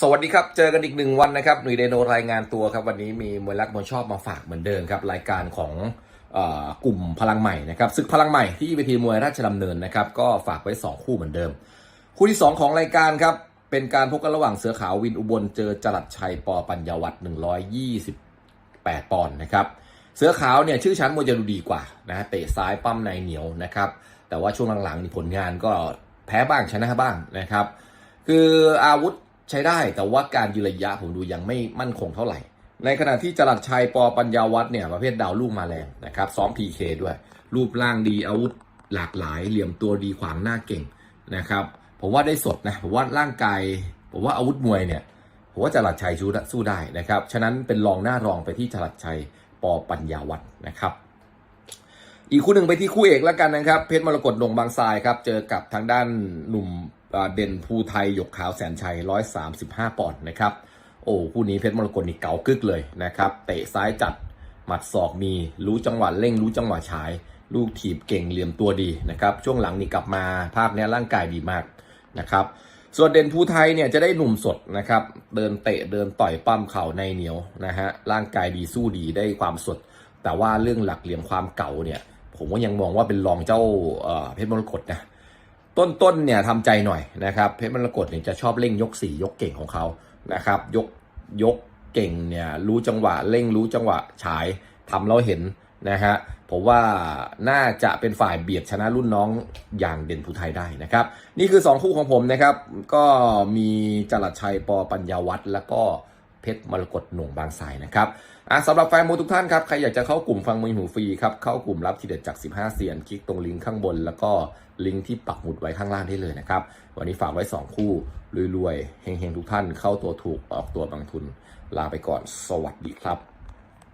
สวัสดีครับ เจอกันอีกหนึ่งวันนะครับ หนุ่ยเดโนรายงานตัวครับ วันนี้มีมวยรักมวยชอบมาฝากเหมือนเดิมครับ รายการของอกลุ่มพลังใหม่นะครับศึกพลังใหม่ที่เวทีมวยราชดำเนินนะครับ ก็ฝากไว้ 2 คู่เหมือนเดิม คู่ที่ 2 ของรายการครับ เป็นการพบกันระหว่างเสือขาววินอุบลเจอจรัสชัยปอปัญญาวัฒน์128 ปอนด์นะครับ เสือขาวเนี่ยชื่อชั้นมวยจะดูดีกว่านะฮะเตะซ้ายปั้มในเหนียวนะครับ แต่ว่าช่วงหลังๆนี่ผลงานก็แพ้บ้างชนะบ้างนะครับ คืออาวุธ ใช้ได้แต่ว่าการยืนระยะผมดูยังไม่มั่นคงเท่าไหร่ ในขณะที่จรัสชัยปอปัญญาวัฒน์เนี่ยประเภทดาวลูกมาแรงนะครับซ้อม PK ด้วย รูปร่างดีอาวุธหลากหลาย เหลี่ยมตัวดีขวางหน้าเก่งนะครับผมว่าได้สดนะผมว่าร่างกายผมว่าอาวุธมวยเนี่ยผมว่าจรัสชัยสู้สู้ได้นะครับฉะนั้นเป็นรองหน้ารองไปที่จรัสชัยปอปัญญาวัฒน์นะครับอีกคู่หนึ่งไปที่คู่เอกแล้วกันนะครับ เพชรมรกตดงบางทรายครับ เจอกับทางด้านหนุ่ม เด่นภูไทยหยกขาวแสนชัย 135 ปอนด์นะครับ โอ้คู่นี้เพชรมรกตนี่เก่ากึกเลยนะครับ เตะซ้ายจัด หมัดศอกมี รู้จังหวะเร่ง รู้จังหวะฉาย ลูกถีบเก่งเหลี่ยมตัวดีนะครับ ช่วงหลังนี่กลับมาภาพเนี้ยร่างกายดีมากนะครับส่วนเด่นภูไทยเนี่ยจะได้หนุ่มสดนะครับ เดินเตะเดินต่อยปั้มเข่าในเหนียวนะฮะร่างกายดีสู้ดีได้ความสด แต่ว่าเรื่องหลักเหลี่ยมความเก่าเนี่ย ผมก็ยังมองว่าเป็นรองเจ้าเอ่อเพชรมรกตนะ ต้นๆเนี่ยทำใจหน่อยนะครับเพชรมรกตเนี่ยจะชอบเร่งยกสี่ยกเก่งของเขานะครับ ยกยกเก่งเนี่ยรู้จังหวะเร่งรู้จังหวะฉายทำแล้วเห็นนะฮะผมว่าน่าจะเป็นฝ่ายเบียดชนะรุ่นน้องอย่างเด่นภูไทยได้นะครับ นี่คือ 2 คู่ของผมนะครับ ก็มีจรัสชัยปอปัญญาวัฒน์แล้วก็ เพชรมรกตหน่งบางสายนะครับอะสำหรับแฟนมวยทุกท่านครับ ใครอยากจะเข้ากลุ่มฟังมวยหูฟรีครับ เข้ากลุ่มรับทีเด็ดจาก 15 เสียน คลิกตรงลิงก์ข้างบน แล้วก็ลิงก์ที่ปักหมุดไว้ข้างล่างได้เลยนะครับ วันนี้ฝากไว้ 2 คู่รวยๆเฮงๆ ทุกท่านเข้าตัวถูกออกตัวบางทุน ลาไปก่อน สวัสดีครับ